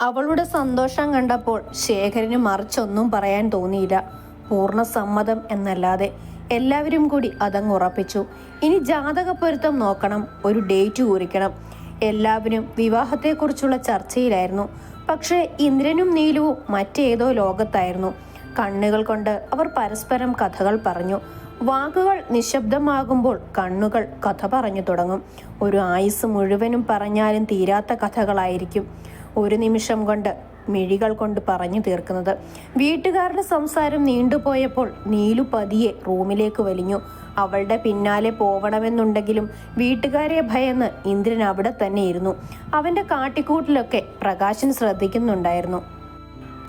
അവളുടെ സന്തോഷം കണ്ടപ്പോൾ ശേഖരന് മറിച്ചൊന്നും പറയാൻ തോന്നിയില്ല. പൂർണ സമ്മതം എന്നല്ലാതെ എല്ലാവരും കൂടി അതങ്ങ് ഉറപ്പിച്ചു. ഇനി ജാതക പൊരുത്തം നോക്കണം ഒരു ഡേറ്റ് കുറിക്കണം എല്ലാവരും വിവാഹത്തെക്കുറിച്ചുള്ള ചർച്ചയിലായിരുന്നു. പക്ഷേ ഇന്ദ്രനും നീലുവും മറ്റേതോ ലോകത്തായിരുന്നു. കണ്ണുകൾ കൊണ്ട് അവർ പരസ്പരം കഥകൾ പറഞ്ഞു. വാക്കുകൾ നിശബ്ദമാകുമ്പോൾ കണ്ണുകൾ കഥ പറഞ്ഞു തുടങ്ങും. ഒരു ആയുസ് മുഴുവനും പറഞ്ഞാലും തീരാത്ത കഥകളായിരിക്കും. ഒരു നിമിഷം കൊണ്ട് മിഴികൾ കൊണ്ട് പറഞ്ഞു തീർക്കുന്നത്. വീട്ടുകാരുടെ സംസാരം നീണ്ടുപോയപ്പോൾ നീലു പതിയെ റൂമിലേക്ക് വലിഞ്ഞു. അവളുടെ പിന്നാലെ പോവണമെന്നുണ്ടെങ്കിലും വീട്ടുകാരെ ഭയന്ന് ഇന്ദ്രൻ അവിടെ തന്നെ ഇരുന്നു. അവന്റെ കാട്ടിക്കൂട്ടിലൊക്കെ പ്രകാശൻ ശ്രദ്ധിക്കുന്നുണ്ടായിരുന്നു.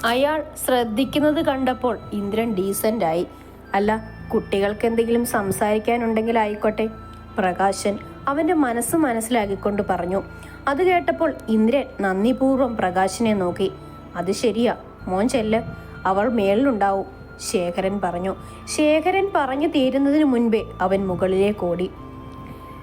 അയാൾ ശ്രദ്ധിക്കുന്നത് കണ്ടപ്പോൾ ഇന്ദ്രൻ ഡീസന്റ് ആയി. അല്ല കുട്ടികൾക്ക് എന്തെങ്കിലും സംസാരിക്കാനുണ്ടെങ്കിൽ ആയിക്കോട്ടെ പ്രകാശൻ അവന്റെ മനസ്സ് മനസ്സിലാക്കിക്കൊണ്ട് പറഞ്ഞു. അത് കേട്ടപ്പോൾ ഇന്ദ്രൻ നന്ദിപൂർവം പ്രകാശിനെ നോക്കി. അത് ശരിയാ മോൻ ചെല്ല്. അവൾ മേളിലുണ്ടാവും ശേഖരൻ പറഞ്ഞു. ശേഖരൻ പറഞ്ഞു തീരുന്നതിന് മുൻപേ അവൻ മുകളിലേക്ക് ഓടി.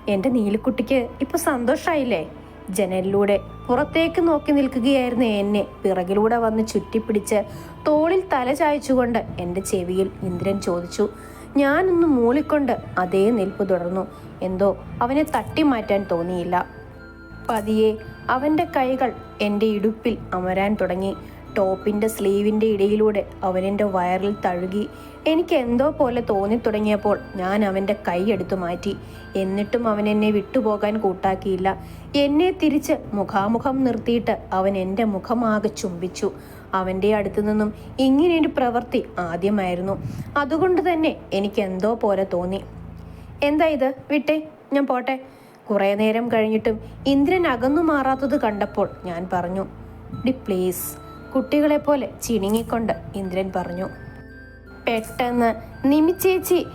എന്റെ നീലിക്കുട്ടിക്ക് ഇപ്പൊ സന്തോഷായില്ലേ? ജനലിലൂടെ പുറത്തേക്ക് നോക്കി നിൽക്കുകയായിരുന്ന എന്നെ പിറകിലൂടെ വന്ന് ചുറ്റിപ്പിടിച്ച് തോളിൽ തല ചായച്ചുകൊണ്ട് എന്റെ ചെവിയിൽ ഇന്ദ്രൻ ചോദിച്ചു ഞാനൊന്ന് മൂളിക്കൊണ്ട് അതേ നിൽപ്പ് തുടർന്നു. എന്തോ അവനെ തട്ടി മാറ്റാൻ തോന്നിയില്ല. പതിയെ അവന്റെ കൈകൾ എന്റെ ഇടുപ്പിൽ അമരാൻ തുടങ്ങി. ടോപ്പിന്റെ സ്ലീവിന്റെ ഇടയിലൂടെ അവനെന്റെ വയറിൽ തഴുകി. എനിക്ക് എന്തോ പോലെ തോന്നി തുടങ്ങിയപ്പോൾ ഞാൻ അവന്റെ കൈ എടുത്തു മാറ്റി. എന്നിട്ടും അവൻ എന്നെ വിട്ടുപോകാൻ കൂട്ടാക്കിയില്ല. എന്നെ തിരിച്ച് മുഖാമുഖം നിർത്തിയിട്ട് അവൻ എന്റെ മുഖമാകെ ചുംബിച്ചു. അവന്റെ അടുത്തു നിന്നും ഇങ്ങനെയൊരു പ്രവൃത്തി ആദ്യമായിരുന്നു. അതുകൊണ്ട് തന്നെ എനിക്ക് എന്തോ പോലെ തോന്നി. എന്താ ഇത്? വിട്ടേ ഞാൻ പോട്ടെ. കുറേ നേരം കഴിഞ്ഞിട്ടും ഇന്ദ്രൻ അകന്നു മാറാത്തത് കണ്ടപ്പോൾ ഞാൻ പറഞ്ഞു ഡി പ്ലീസ്. കുട്ടികളെ പോലെ ചിണുങ്ങിക്കൊണ്ട് ഇന്ദ്രൻ പറഞ്ഞു പെട്ടെന്ന്. നിമിച്ചേച്ചി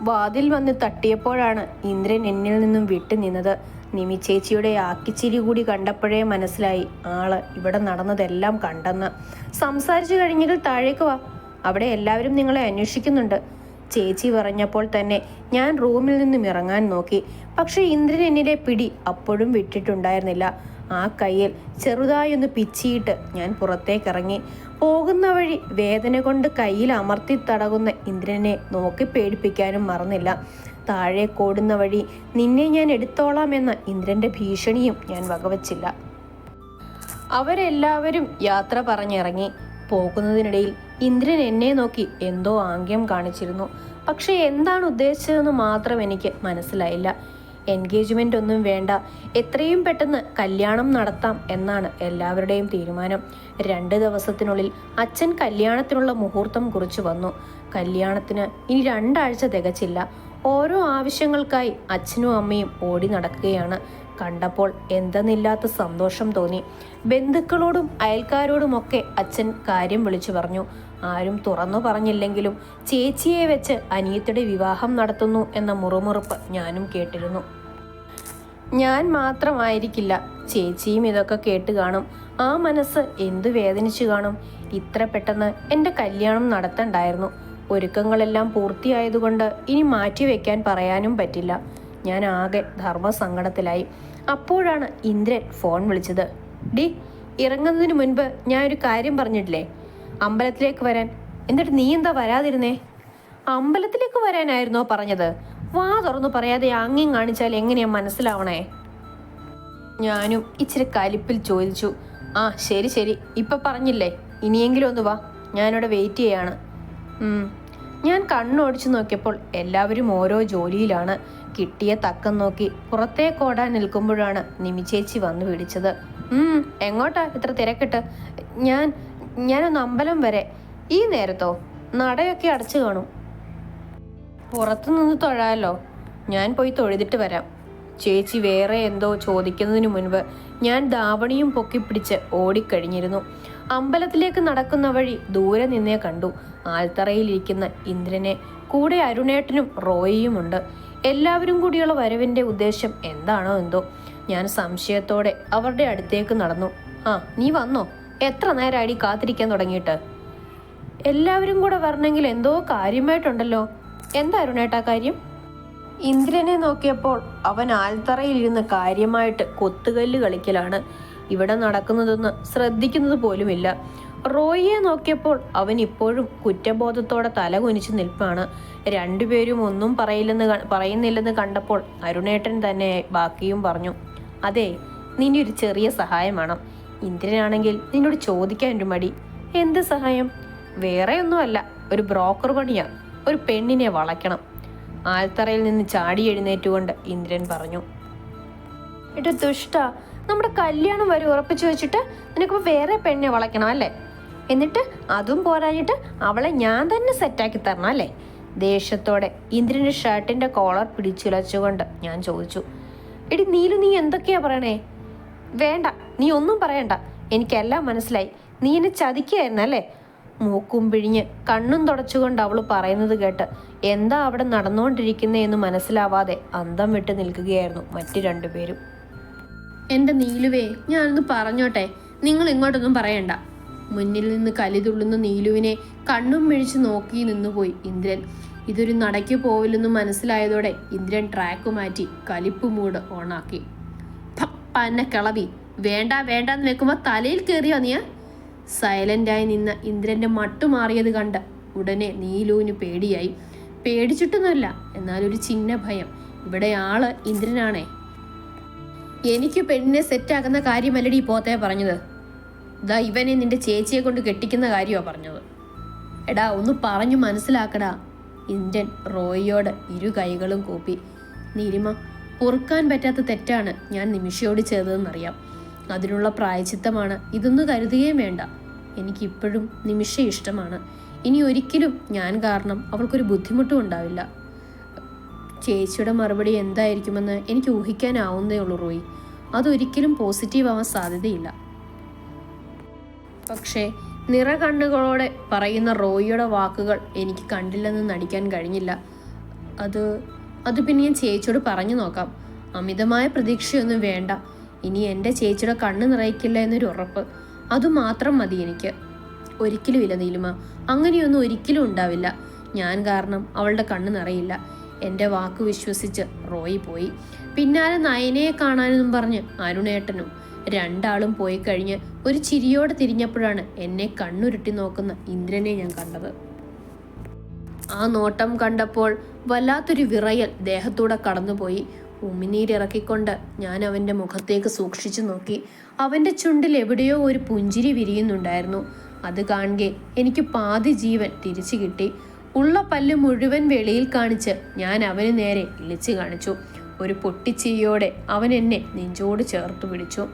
വാതിൽ വന്ന് തട്ടിയപ്പോഴാണ് ഇന്ദ്രൻ എന്നിൽ നിന്നും വിട്ടു നിന്നത്. നിമിച്ചേച്ചിയുടെ ആക്കിച്ചിരി കൂടി കണ്ടപ്പോഴേ മനസ്സിലായി ആൾ ഇവിടെ നടന്നതെല്ലാം കണ്ടെന്ന്. സംസാരിച്ചു കഴിഞ്ഞെങ്കിൽ താഴേക്ക് വാ. അവിടെ എല്ലാവരും നിങ്ങളെ അന്വേഷിക്കുന്നുണ്ട്. ചേച്ചി പറഞ്ഞപ്പോൾ തന്നെ ഞാൻ റൂമിൽ നിന്നും ഇറങ്ങാൻ നോക്കി. പക്ഷെ ഇന്ദ്രൻ എന്നിലെ പിടി അപ്പോഴും വിട്ടിട്ടുണ്ടായിരുന്നില്ല. ആ കയ്യിൽ ചെറുതായൊന്ന് പിച്ചിയിട്ട് ഞാൻ പുറത്തേക്കിറങ്ങി പോകുന്ന വഴി വേദന കൊണ്ട് കയ്യിൽ അമർത്തി തടകുന്ന ഇന്ദ്രനെ നോക്കി പേടിപ്പിക്കാനും മറന്നില്ല. താഴെ കോടുന്ന വഴി നിന്നെ ഞാൻ എടുത്തോളാം എന്ന ഇന്ദ്രന്റെ ഭീഷണിയും ഞാൻ വകവച്ചില്ല. അവരെല്ലാവരും യാത്ര പറഞ്ഞിറങ്ങി. പോകുന്നതിനിടയിൽ ഇന്ദ്രൻ എന്നെ നോക്കി എന്തോ ആംഗ്യം കാണിച്ചിരുന്നു. പക്ഷെ എന്താണ് ഉദ്ദേശിച്ചതെന്ന് മാത്രം എനിക്ക് മനസ്സിലായില്ല. എൻഗേജ്മെന്റ് ഒന്നും വേണ്ട. എത്രയും പെട്ടെന്ന് കല്യാണം നടത്താം എന്നാണ് എല്ലാവരുടെയും തീരുമാനം. രണ്ട് ദിവസത്തിനുള്ളിൽ അച്ഛൻ കല്യാണത്തിനുള്ള മുഹൂർത്തം കുറിച്ചു വന്നു. കല്യാണത്തിന് ഇനി രണ്ടാഴ്ച തികച്ചില്ല. ഓരോ ആവശ്യങ്ങൾക്കായി അച്ഛനും അമ്മയും ഓടി നടക്കുകയാണ്. കണ്ടപ്പോൾ എന്തെന്നില്ലാത്ത സന്തോഷം തോന്നി. ബന്ധുക്കളോടും അയൽക്കാരോടുമൊക്കെ അച്ഛൻ കാര്യം വിളിച്ചു പറഞ്ഞു. ആരും തുറന്നു പറഞ്ഞില്ലെങ്കിലും ചേച്ചിയെ വെച്ച് അനിയത്തിയുടെ വിവാഹം നടത്തുന്നു എന്ന മുറുമുറുപ്പ് ഞാനും കേട്ടിരുന്നു. ഞാൻ മാത്രമായിരിക്കില്ല ചേച്ചിയും ഇതൊക്കെ കേട്ട് കാണും. ആ മനസ്സ് എന്തു വേദനിച്ചു കാണും. ഇത്ര പെട്ടെന്ന് എന്റെ കല്യാണം നടത്തണ്ടായിരുന്നു. ഒരുക്കങ്ങളെല്ലാം പൂർത്തിയായതുകൊണ്ട് ഇനി മാറ്റിവെക്കാൻ പറയാനും പറ്റില്ല. ഞാൻ ആകെ ധർമ്മസങ്കടത്തിലായി. അപ്പോഴാണ് ഇന്ദ്രൻ ഫോൺ വിളിച്ചത്. ഡി ഇറങ്ങുന്നതിന് മുൻപ് ഞാൻ ഒരു കാര്യം പറഞ്ഞിട്ടില്ലേ? അമ്പലത്തിലേക്ക് വരാൻ. എന്നിട്ട് നീ എന്താ വരാതിരുന്നേ? അമ്പലത്തിലേക്ക് വരാനായിരുന്നോ പറഞ്ഞത്? വാ തുറന്നു പറയാതെ ആംഗ്യം കാണിച്ചാൽ എങ്ങനെയാ മനസ്സിലാവണേ? ഞാനും ഇച്ചിരി കലിപ്പിൽ ചോദിച്ചു. ആ ശരി ശരി. ഇപ്പൊ പറഞ്ഞില്ലേ? ഇനിയെങ്കിലും ഒന്ന് വാ. ഞാനിവിടെ വെയിറ്റ് ചെയ്യാണ്. ഞാൻ കണ്ണോടിച്ചു നോക്കിയപ്പോൾ എല്ലാവരും ഓരോ ജോലിയിലാണ്. കിട്ടിയ തക്കം നോക്കി പുറത്തേക്ക് ഓടാൻ നിൽക്കുമ്പോഴാണ് നിമിച്ചേച്ചി വന്നു പിടിച്ചത് എങ്ങോട്ടാ ഇത്ര തിരക്കിട്ട്? ഞാൻ ഞാനൊന്ന് അമ്പലം വരെ. ഈ നേരത്തോ? നടയൊക്കെ അടച്ചു കാണും. പുറത്തു നിന്ന് തൊഴാലോ? ഞാൻ പോയി തൊഴുതിട്ട് വരാം. ചേച്ചി വേറെ എന്തോ ചോദിക്കുന്നതിനു മുൻപ് ഞാൻ ദാവണിയും പൊക്കിപ്പിടിച്ച് ഓടിക്കഴിഞ്ഞിരുന്നു. അമ്പലത്തിലേക്ക് നടക്കുന്ന വഴി ദൂരെ നിന്നേ കണ്ടു. ആൽത്തറയിലിരിക്കുന്ന ഇന്ദ്രനെ കൂടെ അരുണേട്ടനും റോയിയുമുണ്ട്. എല്ലാവരും കൂടിയുള്ള വരവിന്റെ ഉദ്ദേശം എന്താണോ എന്തോ. ഞാൻ സംശയത്തോടെ അവരുടെ അടുത്തേക്ക് നടന്നു. ആ നീ വന്നോ? എത്ര നേരമായി കാത്തിരിക്കാൻ തുടങ്ങിയിട്ട്? എല്ലാവരും കൂടെ വരണമെങ്കിൽ എന്തോ കാര്യമായിട്ടുണ്ടല്ലോ. എന്താ അരുണേട്ടാ കാര്യം? ഇന്ദ്രനെ നോക്കിയപ്പോൾ അവൻ ആൽത്തറയിലിരുന്ന് കാര്യമായിട്ട് കൊത്തുകല്ല് കളിക്കലാണ്. ഇവിടെ നടക്കുന്നതൊന്ന് ശ്രദ്ധിക്കുന്നത് പോലുമില്ല. റോയിയെ നോക്കിയപ്പോൾ അവൻ ഇപ്പോഴും കുറ്റബോധത്തോടെ തല കുനിച്ച് നിൽപ്പാണ്. രണ്ടുപേരും ഒന്നും പറയില്ലെന്ന് പറയുന്നില്ലെന്ന് കണ്ടപ്പോൾ അരുണേട്ടൻ തന്നെ ബാക്കിയും പറഞ്ഞു അതെ നിന്റെ ഒരു ചെറിയ സഹായം വേണം. ഇന്ദ്രനാണെങ്കിൽ നിന്നോട് ചോദിക്കാൻ ഒരു മടി. എന്ത് സഹായം? വേറെ ഒന്നുമല്ല ഒരു ബ്രോക്കർ പണിയാ ഒരു പെണ്ണിനെ വളയ്ക്കണം. ആൽത്തറയിൽ നിന്ന് ചാടി എഴുന്നേറ്റുകൊണ്ട് ഇന്ദ്രൻ പറഞ്ഞു എടാ ദുഷ്ട നമ്മുടെ കല്യാണം വരെ ഉറപ്പിച്ചു വെച്ചിട്ട് നിനക്കിപ്പോ വേറെ പെണ്ണെ വളയ്ക്കണം അല്ലേ? എന്നിട്ട് അതും പോരാഞ്ഞിട്ട് അവളെ ഞാൻ തന്നെ സെറ്റാക്കി തരണം അല്ലേ? ദേഷ്യത്തോടെ ഇന്ദ്രന്റെ ഷർട്ടിന്റെ കോളർ പിടിച്ചുലച്ചുകൊണ്ട് ഞാൻ ചോദിച്ചു എടി നീലു നീ എന്തൊക്കെയാ പറയണേ? വേണ്ട നീ ഒന്നും പറയണ്ട. എനിക്കെല്ലാം മനസ്സിലായി. നീ എന്നെ ചതിക്കുകയായിരുന്നല്ലേ മൂക്കും പിഴിഞ്ഞ് കണ്ണും തുടച്ചുകൊണ്ട് അവൾ പറയുന്നത് കേട്ട് എന്താ അവിടെ നടന്നുകൊണ്ടിരിക്കുന്നേ എന്ന് മനസ്സിലാവാതെ അന്തം വിട്ട് നിൽക്കുകയായിരുന്നു മറ്റു രണ്ടുപേരും. എന്റെ നീലുവേ ഞാനൊന്ന് പറഞ്ഞോട്ടെ. നിങ്ങൾ ഇങ്ങോട്ടൊന്നും പറയണ്ട. മുന്നിൽ നിന്ന് കലിതുള്ളുന്ന നീലുവിനെ കണ്ണും മിഴിച്ച് നോക്കി നിന്നുപോയി ഇന്ദ്രൻ. ഇതൊരു നടയ്ക്ക് പോവില്ലെന്ന് മനസ്സിലായതോടെ ഇന്ദ്രൻ ട്രാക്ക് മാറ്റി കലിപ്പ് മൂഡ് ഓണാക്കി പന്നെ കിളവി വേണ്ട വേണ്ടെന്ന് വെക്കുമ്പോ തലയിൽ കയറിയോ നീ സൈലന്റായി നിന്ന ഇന്ദ്രന്റെ മട്ടു മാറിയത് കണ്ട് ഉടനെ നീലുവിന് പേടിയായി. പേടിച്ചിട്ടൊന്നുമല്ല എന്നാലൊരു ചിഹ്ന ഭയം. ഇവിടെ ആൾ ഇന്ദ്രനാണേ. എനിക്ക് പെണ്ണിനെ സെറ്റാക്കുന്ന കാര്യമല്ലടി പോത്തേ പറഞ്ഞത്. ദാ ഇവനെ നിന്റെ ചേച്ചിയെ കൊണ്ട് കെട്ടിക്കുന്ന കാര്യമാ പറഞ്ഞത്. എടാ ഒന്ന് പറഞ്ഞു മനസ്സിലാക്കടാ. ഇന്ത്യൻ റോയിയോട് ഇരു കൈകളും കൂപ്പി. നീലിമ പൊറുക്കാൻ പറ്റാത്ത തെറ്റാണ് ഞാൻ നിമിഷയോട് ചെയ്തതെന്നറിയാം. അതിനുള്ള പ്രായച്ചിത്തമാണ് ഇതൊന്നു കരുതുകയും വേണ്ട. എനിക്കിപ്പോഴും നിമിഷ ഇഷ്ടമാണ്. ഇനി ഒരിക്കലും ഞാൻ കാരണം അവൾക്കൊരു ബുദ്ധിമുട്ടും ഉണ്ടാവില്ല. ചേച്ചിയുടെ മറുപടി എന്തായിരിക്കുമെന്ന് എനിക്ക് ഊഹിക്കാനാവുന്നേ ഉള്ളൂ റോയി. അതൊരിക്കലും പോസിറ്റീവ് ആവാൻ സാധ്യതയില്ല. പക്ഷേ നിറകണ്ണുകളോടെ പറയുന്ന റോയിയുടെ വാക്കുകൾ എനിക്ക് കണ്ടില്ലെന്ന് നടിക്കാൻ കഴിഞ്ഞില്ല. അത് അത് പിന്നെ ഞാൻ ചേച്ചിയോട് പറഞ്ഞു നോക്കാം. അമിതമായ പ്രതീക്ഷയൊന്നും വേണ്ട. ഇനി എന്റെ ചേച്ചിയുടെ കണ്ണ് നിറയ്ക്കില്ല എന്നൊരു ഉറപ്പ്. അതുമാത്രം മതി എനിക്ക്. ഒരിക്കലും ഇല്ല നീലിമ. അങ്ങനെയൊന്നും ഒരിക്കലും ഉണ്ടാവില്ല. ഞാൻ കാരണം അവളുടെ കണ്ണ് നിറയില്ല. എന്റെ വാക്ക് വിശ്വസിച്ച് റോയി പോയി. പിന്നാലെ നയനയെ കാണാനെന്നും പറഞ്ഞ് അരുണേട്ടനും രണ്ടാളും പോയി കഴിഞ്ഞ് ഒരു ചിരിയോടെ തിരിഞ്ഞപ്പോഴാണ് എന്നെ കണ്ണുരുട്ടി നോക്കുന്ന ഇന്ദ്രനെ ഞാൻ കണ്ടത്. ആ നോട്ടം കണ്ടപ്പോൾ വല്ലാത്തൊരു വിറയൽ ദേഹത്തൂടെ കടന്നുപോയി. ഉമിനീരിറക്കിക്കൊണ്ട് ഞാൻ അവന്റെ മുഖത്തേക്ക് സൂക്ഷിച്ചു നോക്കി. അവന്റെ ചുണ്ടിൽ എവിടെയോ ഒരു പുഞ്ചിരി വിരിയുന്നുണ്ടായിരുന്നു. അത് കാണുകെ എനിക്ക് പാതി ജീവൻ തിരിച്ചു കിട്ടി. ഉള്ള പല്ല് മുഴുവൻ വെളിയിൽ കാണിച്ച് ഞാൻ അവന് നേരെ ഇളിച്ചു കാണിച്ചു. ഒരു പൊട്ടിച്ചിരിയോടെ അവൻ എന്നെ നെഞ്ചോട് ചേർത്ത് പിടിച്ചു.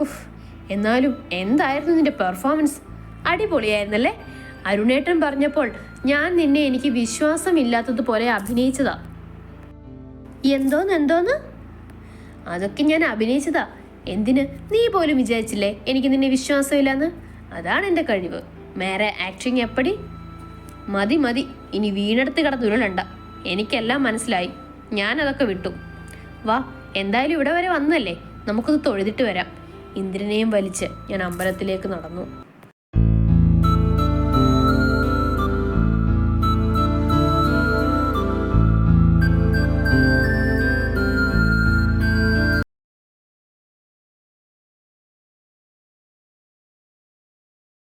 ഉഫ് എന്നാലും എന്തായിരുന്നു നിന്റെ പെർഫോമൻസ് അടിപൊളിയായിരുന്നല്ലേ? അരുണേട്ടൻ പറഞ്ഞപ്പോൾ ഞാൻ നിന്നെ എനിക്ക് വിശ്വാസമില്ലാത്തതുപോലെ അഭിനയിച്ചതാ. എന്തോന്ന് എന്തോന്ന്? അതൊക്കെ ഞാൻ അഭിനയിച്ചതാ. എന്തിന്? നീ പോലും വിചാരിച്ചില്ലേ എനിക്ക് നിന്നെ വിശ്വാസമില്ലാന്ന്? അതാണ് എന്റെ കഴിവ്. മേരെ ആക്ടിങ് എപ്പടി? മതി മതി. ഇനി വീണെടുത്ത് കിടന്നുരുളണ്ട എനിക്കെല്ലാം മനസ്സിലായി. ഞാൻ അതൊക്കെ വിട്ടു. വാ എന്തായാലും ഇവിടെ വരെ വന്നല്ലേ? നമുക്കത് തൊഴുതിട്ട് വരാം. ഇന്ദ്രനെയും വലിച്ച് ഞാൻ അമ്പലത്തിലേക്ക് നടന്നു.